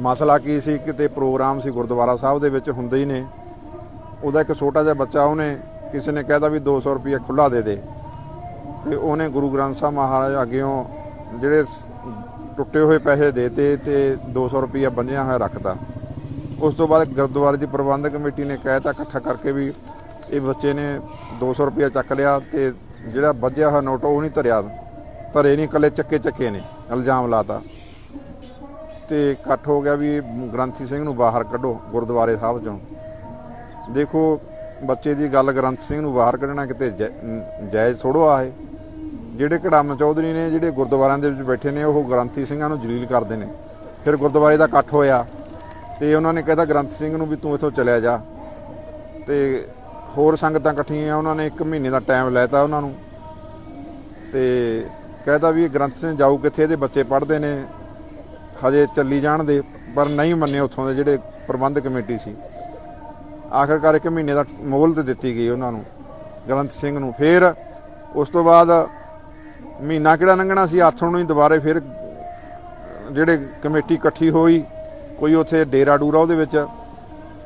ਮਸਲਾ ਕੀ ਸੀ? ਕਿਤੇ ਪ੍ਰੋਗਰਾਮ ਸੀ ਗੁਰਦੁਆਰਾ ਸਾਹਿਬ ਦੇ ਵਿੱਚ, ਹੁੰਦੇ ਹੀ ਨੇ। ਉਹਦਾ ਇੱਕ ਛੋਟਾ ਜਿਹਾ ਬੱਚਾ ਉਹਨੇ ਕਿਸੇ ਨੇ ਕਹਿਤਾ ਵੀ 200 ਰੁਪਏ ਖੁੱਲਾ ਦੇ ਦੇ। ਤੇ ਉਹਨੇ ਗੁਰੂ ਗ੍ਰੰਥ ਸਾਹਿਬ ਮਹਾਰਾਜ ਅੱਗਿਓਂ ਜਿਹੜੇ ਟੁੱਟੇ ਹੋਏ ਪੈਸੇ ਦੇਤੇ ਤੇ 200 ਰੁਪਏ ਬੰਨਿਆ ਹੋਇਆ ਰੱਖਤਾ। ਉਸ ਤੋਂ ਬਾਅਦ ਗੁਰਦੁਆਰੇ ਦੀ ਪ੍ਰਬੰਧਕ ਕਮੇਟੀ ਨੇ ਕਹਿਤਾ ਇਕੱਠਾ ਕਰਕੇ ਵੀ ਇਹ ਬੱਚੇ ਨੇ 200 ਰੁਪਏ ਚੱਕ ਲਿਆ ਤੇ ਜਿਹੜਾ ਵੱਜਿਆ ਹੋਇਆ ਨੋਟ ਉਹ ਨਹੀਂ ਧਰਿਆ। ਧਰੇ ਨਹੀਂ, ਇਕੱਲੇ ਚੱਕੇ ਚੱਕੇ ਨੇ, ਇਲਜ਼ਾਮ ਲਾਤਾ। ਤੇ ਇਕੱਠ ਹੋ ਗਿਆ ਵੀ ਗ੍ਰੰਥੀ ਸਿੰਘ ਨੂੰ ਬਾਹਰ ਕੱਢੋ ਗੁਰਦੁਆਰੇ ਸਾਹਿਬ ਚੋਂ। ਦੇਖੋ, ਬੱਚੇ ਦੀ ਗੱਲ ਗ੍ਰੰਥ ਸਿੰਘ ਨੂੰ ਬਾਹਰ ਕੱਢਣਾ ਕਿਤੇ ਜੈ- ਜਾਇਜ਼ ਥੋੜੋ ਆਏ ਜਿਹੜੇ ਕੜਮ ਚੌਧਰੀ ਨੇ, ਜਿਹੜੇ ਗੁਰਦੁਆਰਿਆਂ ਦੇ ਵਿੱਚ ਬੈਠੇ ਨੇ, ਉਹ ਗ੍ਰੰਥੀ ਸਿੰਘਾਂ ਨੂੰ ਜਲੀਲ ਕਰਦੇ ਨੇ। ਫਿਰ ਗੁਰਦੁਆਰੇ ਦਾ ਇਕੱਠ ਹੋਇਆ ਤੇ ਉਹਨਾਂ ਨੇ ਕਹਿਤਾ ਗ੍ਰੰਥ ਸਿੰਘ ਨੂੰ ਵੀ ਤੂੰ ਇੱਥੋਂ ਚਲਿਆ ਜਾ। ਤੇ ਹੋਰ ਸੰਗਤਾਂ ਇਕੱਠੀਆਂ, ਉਹਨਾਂ ਨੇ 1 ਮਹੀਨੇ ਦਾ ਟਾਈਮ ਲੈਤਾ ਉਹਨਾਂ ਨੂੰ। ਤੇ ਕਹਿਤਾ ਵੀ ਗ੍ਰੰਥ ਸਿੰਘ ਜਾਊ ਕਿੱਥੇ? ਇਹਦੇ ਬੱਚੇ ਪੜ੍ਹਦੇ ਨੇ। ਹਜੇ ਚੱਲੀ ਜਾਣ ਦੇ, ਪਰ ਨਹੀਂ ਮੰਨੇ ਉੱਥੋਂ ਦੇ ਜਿਹੜੇ ਪ੍ਰਬੰਧਕ ਕਮੇਟੀ ਸੀ। ਆਖਰਕਾਰ ਇੱਕ ਮਹੀਨੇ ਦਾ ਮੋਹਲਤ ਦਿੱਤੀ ਗਈ ਉਹਨਾਂ ਨੂੰ ਗ੍ਰੰਥ ਸਿੰਘ ਨੂੰ। ਫਿਰ ਉਸ ਤੋਂ ਬਾਅਦ ਮਹੀਨਾ ਕਿਹੜਾ ਲੰਘਣਾ ਸੀ, ਆਥਣ ਨੂੰ ਹੀ ਦੁਬਾਰੇ ਫਿਰ ਜਿਹੜੇ ਕਮੇਟੀ ਇਕੱਠੀ ਹੋਈ, ਕੋਈ ਉੱਥੇ ਡੇਰਾ ਡੂਰਾ ਉਹਦੇ ਵਿੱਚ,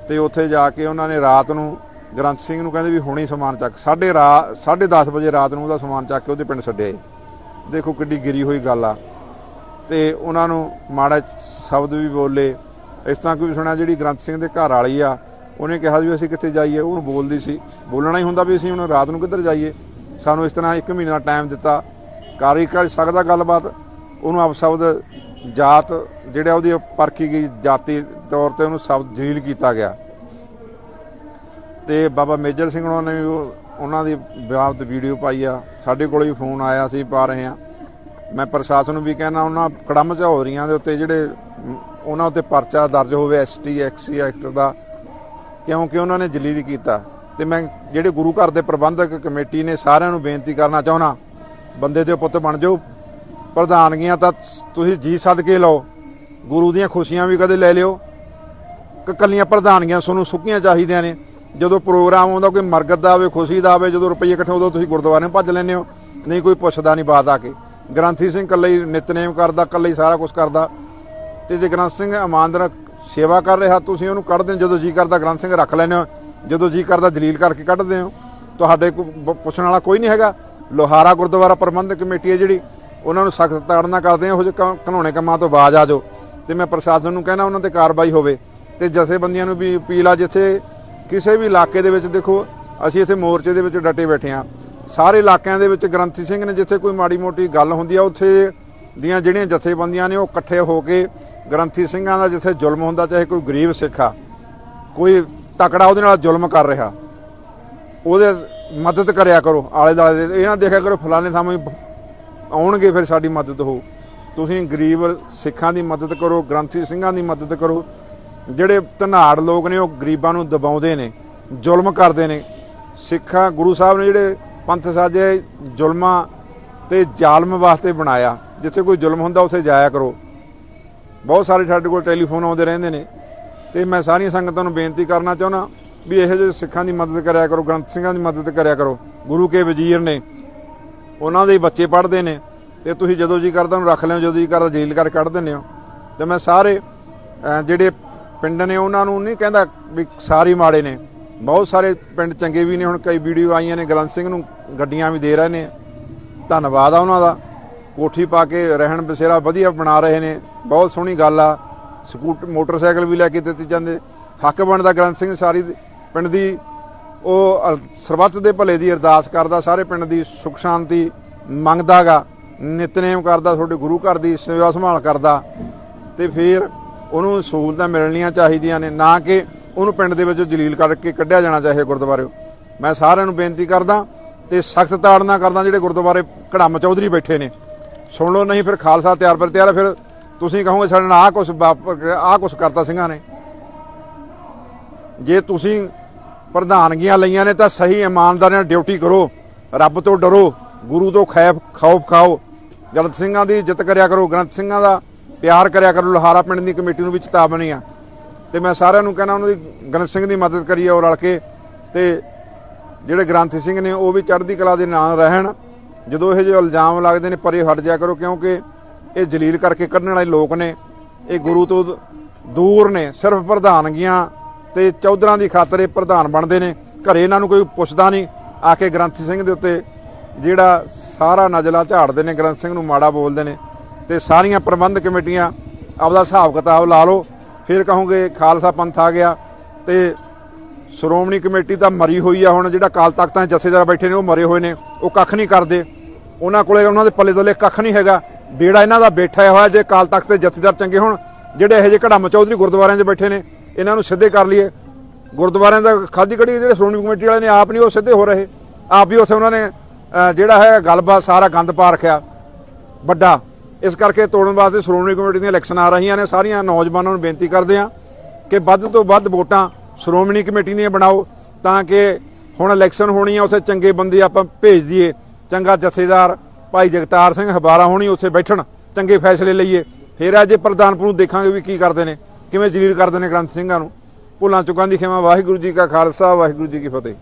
ਤੇ ਉੱਥੇ ਜਾ ਕੇ ਉਹਨਾਂ ਨੇ ਰਾਤ ਨੂੰ ਗ੍ਰੰਥ ਸਿੰਘ ਨੂੰ ਕਹਿੰਦੇ ਵੀ ਹੁਣੀ ਸਮਾਨ ਚੱਕ। ਸਾਢੇ ਰਾ 10:30 ਵਜੇ ਰਾਤ ਨੂੰ ਉਹਦਾ ਸਮਾਨ ਚੱਕ ਕੇ ਉਹਦੇ ਪਿੰਡ ਛੱਡਿਆ ਦੇਖੋ ਕਿੱਡੀ ਗਿਰੀ ਹੋਈ ਗੱਲ ਆ। ਤੇ ਉਹਨਾਂ ਨੂੰ ਮਾੜਾ ਸ਼ਬਦ ਵੀ ਬੋਲੇ। ਇਸ ਤਰ੍ਹਾਂ ਕੋਈ ਸੁਣਿਆ ਜਿਹੜੀ ਗ੍ਰੰਥ ਸਿੰਘ ਦੇ ਘਰ ਵਾਲੀ ਆ, ਉਹਨੇ ਕਿਹਾ ਵੀ ਅਸੀਂ ਕਿੱਥੇ ਜਾਈਏ, ਉਹਨੂੰ ਬੋਲਦੀ ਸੀ। ਬੋਲਣਾ ਹੀ ਹੁੰਦਾ ਵੀ ਅਸੀਂ ਹੁਣ ਰਾਤ ਨੂੰ ਕਿੱਧਰ ਜਾਈਏ। ਸਾਨੂੰ ਇਸ ਤਰ੍ਹਾਂ ਇੱਕ ਮਹੀਨੇ ਦਾ ਟਾਈਮ ਦਿੱਤਾ। ਕਾਰੀ ਕਰ ਸਕਦਾ ਗੱਲਬਾਤ, ਉਹਨੂੰ ਅਪਸ਼ਬਦ ਜਾਤ, ਜਿਹੜਾ ਉਹਦੀ ਪਰਖੀ ਗਈ ਜਾਤੀ ਤੌਰ ਤੇ ਉਹਨੂੰ ਸ਼ਬਦ ਜਲੀਲ ਕੀਤਾ ਗਿਆ। ਤੇ ਬਾਬਾ ਮੇਜਰ ਸਿੰਘ ਉਹਨਾਂ ਨੇ ਵੀ ਉਹਨਾਂ ਦੀ ਵਿਆਹ ਵੀਡੀਓ ਪਾਈ ਆ। ਸਾਡੇ ਕੋਲ ਵੀ ਫੋਨ ਆਇਆ ਸੀ, ਪਾ ਰਹੇ ਆ ਮੈਂ ਪ੍ਰਸ਼ਾਸਨ ਨੂੰ ਵੀ ਕਹਿਣਾ, ਉਹਨਾਂ ਕੜਮ ਝੌਰੀਆਂ ਦੇ ਉੱਤੇ ਜਿਹੜੇ, ਉਹਨਾਂ ਉੱਤੇ ਪਰਚਾ ਦਰਜ ਹੋਵੇ ਐਸਟੀ ਐਕਸੀ ਐਕਟ ਦਾ, ਕਿਉਂਕਿ ਉਹਨਾਂ ਨੇ ਜਲੀਲ ਕੀਤਾ। ਤੇ ਮੈਂ ਜਿਹੜੇ ਗੁਰੂ ਘਰ ਦੇ ਪ੍ਰਬੰਧਕ ਕਮੇਟੀ ਨੇ ਸਾਰਿਆਂ ਨੂੰ ਬੇਨਤੀ ਕਰਨਾ ਚਾਹੁੰਦਾ, ਬੰਦੇ ਦੇ ਪੁੱਤ ਬਣ ਜਾਓ। ਪ੍ਰਧਾਨਗੀਆਂ ਤਾਂ ਤੁਸੀਂ ਜੀ ਸਦਕੇ ਲਓ, ਗੁਰੂ ਦੀਆਂ ਖੁਸ਼ੀਆਂ ਵੀ ਕਦੇ ਲੈ ਲਿਓ। ਕ- ਕੱਲੀਆਂ ਪ੍ਰਧਾਨੀਆਂ ਤੁਹਾਨੂੰ ਸੁੱਕੀਆਂ ਚਾਹੀਦੀਆਂ ਨੇ। ਜਦੋਂ ਪ੍ਰੋਗਰਾਮ ਆਉਂਦਾ, ਕੋਈ ਮਰਗਤ ਦਾ ਆਵੇ, ਖੁਸ਼ੀ ਦਾ ਆਵੇ, ਜਦੋਂ ਰੁਪਈਏ ਇਕੱਠੇ ਉਦੋਂ ਤੁਸੀਂ ਗੁਰਦੁਆਰੇ ਨੂੰ ਭੱਜ ਲੈਂਦੇ ਹੋ। ਨਹੀਂ, ਕੋਈ ਪੁੱਛਦਾ ਨਹੀਂ ਬਾਤ ਆ ਕੇ। ਗ੍ਰੰਥੀ ਸਿੰਘ ਇਕੱਲੇ ਹੀ ਨਿਤਨੇਮ ਕਰਦਾ, ਇਕੱਲੇ ਹੀ ਸਾਰਾ ਕੁਝ ਕਰਦਾ। ਤੇ ਜੇ ਗ੍ਰੰਥ ਸਿੰਘ ਇਮਾਨਦਾਰ ਸੇਵਾ ਕਰ ਰਿਹਾ, ਤੁਸੀਂ ਉਹਨੂੰ ਕੱਢਦੇ ਹੋ, ਜਦੋਂ ਜੀ ਕਰਦਾ ਗ੍ਰੰਥ ਸਿੰਘ ਰੱਖ ਲੈਂਦੇ ਹੋ, ਜਦੋਂ ਜੀ ਕਰਦਾ ਦਲੀਲ ਕਰਕੇ ਕੱਢਦੇ ਹੋ। ਤੁਹਾਡੇ ਕੋ ਪੁੱਛਣ ਵਾਲਾ ਕੋਈ ਨਹੀਂ ਹੈਗਾ। ਲੋਹਾਰਾ ਗੁਰਦੁਆਰਾ ਪ੍ਰਬੰਧਕ ਕਮੇਟੀ ਹੈ ਜਿਹੜੀ, ਉਹਨਾਂ ਨੂੰ ਸਖਤ ਤਾੜਨਾ ਕਰਦੇ ਆ ਉਹ ਜਿਹੇ ਕ- ਕੰਮਾਂ ਤੋਂ ਬਾਜ ਆ ਜਾਓ। ਤੇ ਮੈਂ ਪ੍ਰਸ਼ਾਸਨ ਨੂੰ ਕਹਿਣਾ, ਉਹਨਾਂ ਤੇ ਕਾਰਵਾਈ ਹੋਵੇ। ਤੇ ਜਥੇਬੰਦੀਆਂ ਨੂੰ ਵੀ ਅਪੀਲ ਆ, ਜਿੱਥੇ ਕਿਸੇ ਵੀ ਇਲਾਕੇ ਦੇ ਵਿੱਚ ਦੇਖੋ, ਅਸੀਂ ਇੱਥੇ ਮੋਰਚੇ ਦੇ ਵਿੱਚ ਡਟੇ ਬੈਠੇ ਆ ਸਾਰੇ ਇਲਾਕਿਆਂ ਦੇ ਵਿੱਚ ਗ੍ਰੰਥੀ ਸਿੰਘ ਨੇ ਜਿੱਥੇ ਕੋਈ ਮਾੜੀ ਮੋਟੀ ਗੱਲ ਹੁੰਦੀ ਆ, ਉੱਥੇ ਦੀਆਂ ਜਿਹੜੀਆਂ ਜਥੇਬੰਦੀਆਂ ਨੇ ਉਹ ਇਕੱਠੇ ਹੋ ਕੇ ਗ੍ਰੰਥੀ ਸਿੰਘਾਂ ਦਾ ਜਿੱਥੇ ਜ਼ੁਲਮ ਹੁੰਦਾ, ਚਾਹੇ ਕੋਈ ਗਰੀਬ ਸਿੱਖ ਆ, ਕੋਈ ਤਕੜਾ ਉਹਦੇ ਨਾਲ ਜ਼ੁਲਮ ਕਰ ਰਿਹਾ, ਉਹਦੇ ਮਦਦ ਕਰਿਆ ਕਰੋ ਆਲੇ ਦਾਲੇ ਦੇ, ਇਹਨਾਂ ਦੇਖਿਆ ਕਰੋ, ਫਲਾਣੇ ਥਾਂ ਆਉਣਗੇ, ਫਿਰ ਸਾਡੀ ਮਦਦ ਹੋ ਤੁਸੀਂ ਗਰੀਬ ਸਿੱਖਾਂ ਦੀ ਮਦਦ ਕਰੋ, ਗ੍ਰੰਥੀ ਸਿੰਘਾਂ ਦੀ ਮਦਦ ਕਰੋ, ਜਿਹੜੇ ਧਨਾੜ ਲੋਕ ਨੇ, ਉਹ ਗਰੀਬਾਂ ਨੂੰ ਦਬਾਉਂਦੇ ਨੇ, ਜ਼ੁਲਮ ਕਰਦੇ ਨੇ। ਸਿੱਖਾਂ, ਗੁਰੂ ਸਾਹਿਬ ਨੇ ਜਿਹੜੇ ਪੰਥ ਸਾਜੇ ਜ਼ੁਲਮਾਂ ਤੇ ਜ਼ਾਲਮ ਵਾਸਤੇ ਬਣਾਇਆ। ਜਿੱਥੇ ਕੋਈ ਜ਼ੁਲਮ ਹੁੰਦਾ, ਉੱਥੇ ਜਾਇਆ ਕਰੋ। ਬਹੁਤ ਸਾਰੇ ਸਾਡੇ ਕੋਲ ਟੈਲੀਫੋਨ ਆਉਂਦੇ ਰਹਿੰਦੇ ਨੇ। ਤੇ ਮੈਂ ਸਾਰੀਆਂ ਸੰਗਤਾਂ ਨੂੰ ਬੇਨਤੀ ਕਰਨਾ ਚਾਹੁੰਦਾ ਵੀ ਇਹੋ ਜਿਹੇ ਸਿੱਖਾਂ ਦੀ ਮਦਦ ਕਰਿਆ ਕਰੋ, ਗ੍ਰੰਥ ਸਿੰਘਾਂ ਦੀ ਮਦਦ ਕਰਿਆ ਕਰੋ। ਗੁਰੂ ਕੇ ਵਜ਼ੀਰ ਨੇ। ਉਹਨਾਂ ਦੇ ਬੱਚੇ ਪੜ੍ਹਦੇ ਨੇ। ਤੇ ਤੁਸੀਂ ਜਦੋਂ ਜੀ ਕਰਦਾ, ਉਹਨੂੰ ਰੱਖ ਲਿਓ। ਜਦੋਂ ਜੀ ਕਰਦਾ ਜਲੀਲ ਕਰ ਕੱਢ ਦਿੰਦੇ ਹੋ। ਤੇ ਮੈਂ ਸਾਰੇ ਜਿਹੜੇ ਪਿੰਡ ਨੇ, ਉਹਨਾਂ ਨੂੰ ਨਹੀਂ ਕਹਿੰਦਾ ਵੀ ਸਾਰੇ ਹੀ ਮਾੜੇ ਨੇ। ਬਹੁਤ ਸਾਰੇ ਪਿੰਡ ਚੰਗੇ ਵੀ ਨੇ, ਹੁਣ ਕਈ ਵੀਡੀਓ ਆਈਆਂ ਨੇ ਗ੍ਰੰਥ ਸਿੰਘ ਨੂੰ ਗੱਡੀਆਂ ਵੀ ਦੇ ਰਹੇ ਨੇ। ਧੰਨਵਾਦ ਆ ਉਹਨਾਂ ਦਾ। ਕੋਠੀ ਪਾ ਕੇ ਰਹਿਣ ਬਸੇਰਾ ਵਧੀਆ ਬਣਾ ਰਹੇ ਨੇ। ਬਹੁਤ ਸੋਹਣੀ ਗੱਲ ਆ। ਸਕੂਟ, ਮੋਟਰਸਾਈਕਲ ਵੀ ਲੈ ਕੇ ਦਿੱਤੇ ਜਾਂਦੇ। ਹੱਕ ਬਣਦਾ ਗ੍ਰੰਥ ਸਿੰਘ ਸਾਰੀ ਪਿੰਡ ਦੀ। ਉਹ ਸਰਬੱਤ ਦੇ ਭਲੇ ਦੀ ਅਰਦਾਸ ਕਰਦਾ, ਸਾਰੇ ਪਿੰਡ ਦੀ ਸੁਖ ਸ਼ਾਂਤੀ ਮੰਗਦਾਗਾ। ਨਿਤਨੇਮ ਕਰਦਾ, ਤੁਹਾਡੇ ਗੁਰੂ ਘਰ ਦੀ ਸੇਵਾ ਸੰਭਾਲ ਕਰਦਾ। ਤੇ ਫਿਰ ਉਹਨੂੰ ਸਹੂਲਤਾਂ ਮਿਲਣੀਆਂ ਚਾਹੀਦੀਆਂ ਨੇ, ਨਾ ਕਿ ਉਹਨੂੰ ਪਿੰਡ ਦੇ ਵਿੱਚ ਜਲੀਲ ਕਰਕੇ ਕੱਢਿਆ ਜਾਣਾ ਚਾਹੀਏ ਗੁਰਦੁਆਰੇ। ਮੈਂ ਸਾਰਿਆਂ ਨੂੰ ਬੇਨਤੀ ਕਰਦਾ ਤੇ ਸਖਤ ਤਾੜਨਾ ਕਰਦਾ ਜਿਹੜੇ ਗੁਰਦੁਆਰੇ ਕੜਮ ਚੌਧਰੀ ਬੈਠੇ ਨੇ। ਸੁਣ ਲਓ ਨਹੀਂ ਫਿਰ ਖਾਲਸਾ ਤਿਆਰ ਪਰ ਤਿਆਰ ਫਿਰ ਤੁਸੀਂ ਕਹੋਗੇ ਸਾਡੇ ਨਾਲ ਆਹ ਕੁਝ ਆਹ ਕੁਝ ਕਰਤਾ ਸਿੰਘਾਂ ਨੇ। ਜੇ ਤੁਸੀਂ ਪ੍ਰਧਾਨਗੀਆਂ ਲਈਆਂ ਨੇ ਤਾਂ ਸਹੀ ਇਮਾਨਦਾਰੀ ਨਾਲ ਡਿਊਟੀ ਕਰੋ। ਰੱਬ ਤੋਂ ਡਰੋ, ਗੁਰੂ ਤੋਂ ਖੈਫ ਖੌਫ ਖਾਓ। ਗ੍ਰੰਥ ਸਿੰਘਾਂ ਦੀ ਇੱਜ਼ਤ ਕਰਿਆ ਕਰੋ। ਗ੍ਰੰਥ ਸਿੰਘਾਂ ਦਾ ਪਿਆਰ ਕਰਿਆ ਕਰੋ। ਲੋਹਾਰਾ ਪਿੰਡ ਦੀ ਕਮੇਟੀ ਨੂੰ ਵੀ ਚੇਤਾਵਨੀ ਆ। ਤੇ ਮੈਂ ਸਾਰਿਆਂ ਨੂੰ ਕਹਿਣਾ, ਉਹਨਾਂ ਦੀ ਗ੍ਰੰਥ ਸਿੰਘ ਦੀ ਮਦਦ ਕਰੀਏ ਉਹ ਰਲ ਕੇ। ਤੇ ਜਿਹੜੇ ਗ੍ਰੰਥੀ ਸਿੰਘ ਨੇ, ਉਹ ਵੀ ਚੜ੍ਹਦੀ ਕਲਾ ਦੇ ਨਾਲ ਰਹਿਣ। ਜਦੋਂ ਇਹ ਜਿਹੇ ਇਲਜ਼ਾਮ ਲੱਗਦੇ ਨੇ, ਪਰੇ ਹਟ ਜਾ ਕਰੋ, ਕਿਉਂਕਿ ਇਹ ਜਲੀਲ ਕਰਕੇ ਕੱਢਣ ਵਾਲੇ ਲੋਕ ਨੇ। ਇਹ ਗੁਰੂ ਤੋਂ ਦੂਰ ਨੇ, ਸਿਰਫ ਪ੍ਰਧਾਨਗੀਆਂ ਤੇ ਚੌਧਰਾਂ ਦੀ ਖਾਤਰ ਇਹ ਪ੍ਰਧਾਨ ਬਣਦੇ ਨੇ। ਘਰੇ ਇਹਨਾਂ ਨੂੰ ਕੋਈ ਪੁੱਛਦਾ ਨਹੀਂ। ਆ ਕੇ ਗ੍ਰੰਥੀ ਸਿੰਘ ਦੇ ਉੱਤੇ ਜਿਹੜਾ ਸਾਰਾ ਨਜਲਾ ਝਾੜਦੇ ਨੇ, ਗ੍ਰੰਥ ਸਿੰਘ ਨੂੰ ਮਾੜਾ ਬੋਲਦੇ ਨੇ। ਤੇ ਸਾਰੀਆਂ ਪ੍ਰਬੰਧ ਕਮੇਟੀਆਂ ਆਪਦਾ ਹਿਸਾਬ ਕਿਤਾਬ ਲਾ ਲਓ। ਫਿਰ ਕਹੋਗੇ ਖਾਲਸਾ ਪੰਥ ਆ ਗਿਆ ਤੇ ਸ਼੍ਰੋਮਣੀ ਕਮੇਟੀ ਤਾਂ ਮਰੀ ਹੋਈ ਆ ਹੁਣ, ਜਿਹੜਾ ਕਾਲ ਤਖਤਾਂ ਜਥੇਦਾਰ ਬੈਠੇ ਨੇ, ਉਹ ਮਰੇ ਹੋਏ ਨੇ, ਉਹ ਕੱਖ ਨਹੀਂ ਕਰਦੇ। ਉਹਨਾਂ ਕੋਲੇ ਉਹਨਾਂ ਦੇ ਪੱਲੇ ਦੋਲੇ ਕੱਖ ਨਹੀਂ ਹੈਗਾ। ਬੇੜਾ ਇਹਨਾਂ ਦਾ ਬੈਠਾ ਹੋਇਆ, ਜੇ ਕਾਲ ਤਖਤ ਦੇ ਜਥੇਦਾਰ ਚੰਗੇ ਹੋਣ, ਜਿਹੜੇ ਇਹੋ ਜਿਹੇ ਘੜਾਮ ਚੌਧਰੀ ਗੁਰਦੁਆਰਿਆਂ 'ਚ ਬੈਠੇ ਨੇ, ਇਹਨਾਂ ਨੂੰ ਸਿੱਧੇ ਕਰ ਲਈਏ। ਗੁਰਦੁਆਰਿਆਂ ਦਾ ਖਾਦੀ ਕੜੀ ਜਿਹੜੇ ਸ਼੍ਰੋਮਣੀ ਕਮੇਟੀ ਵਾਲੇ ਨੇ, ਆਪ ਨਹੀਂ ਉਹ ਸਿੱਧੇ ਹੋ ਰਹੇ। ਆਪ ਵੀ ਉਸੇ ਉਹਨਾਂ ਨੇ ਜਿਹੜਾ ਹੈ ਗੱਲਬਾਤ, ਸਾਰਾ ਗੰਦ ਪਾ ਰੱਖਿਆ ਵੱਡਾ ਇਸ ਕਰਕੇ ਤੋੜਨ ਵਾਸਤੇ ਸ਼੍ਰੋਮਣੀ ਕਮੇਟੀ ਦੀਆਂ ਇਲੈਕਸ਼ਨ ਆ ਰਹੀਆਂ ਨੇ, ਸਾਰੀਆਂ ਨੌਜਵਾਨਾਂ ਨੂੰ ਬੇਨਤੀ ਕਰਦੇ ਹਾਂ ਕਿ ਵੱਧ ਤੋਂ ਵੱਧ ਵੋਟਾਂ ਸ਼੍ਰੋਮਣੀ ਕਮੇਟੀ ਦੀਆਂ ਬਣਾਓ ਤਾਂ ਕਿ ਹੁਣ ਇਲੈਕਸ਼ਨ ਹੋਣੀ ਆ, ਉੱਥੇ ਚੰਗੇ ਬੰਦੇ ਆਪਾਂ ਭੇਜ ਦਈਏ। ਚੰਗਾ ਜਥੇਦਾਰ ਭਾਈ ਜਗਤਾਰ ਸਿੰਘ ਹਬਾਰਾ ਹੋਣੀ ਉੱਥੇ ਬੈਠਣ, ਚੰਗੇ ਫੈਸਲੇ ਲਈਏ। ਫਿਰ ਅੱਜ ਪ੍ਰਧਾਨਪੁਰ ਨੂੰ ਦੇਖਾਂਗੇ ਵੀ ਕੀ ਕਰਦੇ ਨੇ, ਕਿਵੇਂ ਜਲੀਲ ਕਰਦੇ ਨੇ ਗ੍ਰੰਥ ਸਿੰਘਾਂ ਨੂੰ। ਭੁੱਲਾਂ ਚੁੱਕਾਂ ਦੀ ਖਿਮਾ। ਵਾਹਿਗੁਰੂ ਜੀ ਕਾ ਖਾਲਸਾ, ਵਾਹਿਗੁਰੂ ਜੀ ਕੀ ਫਤਿਹ।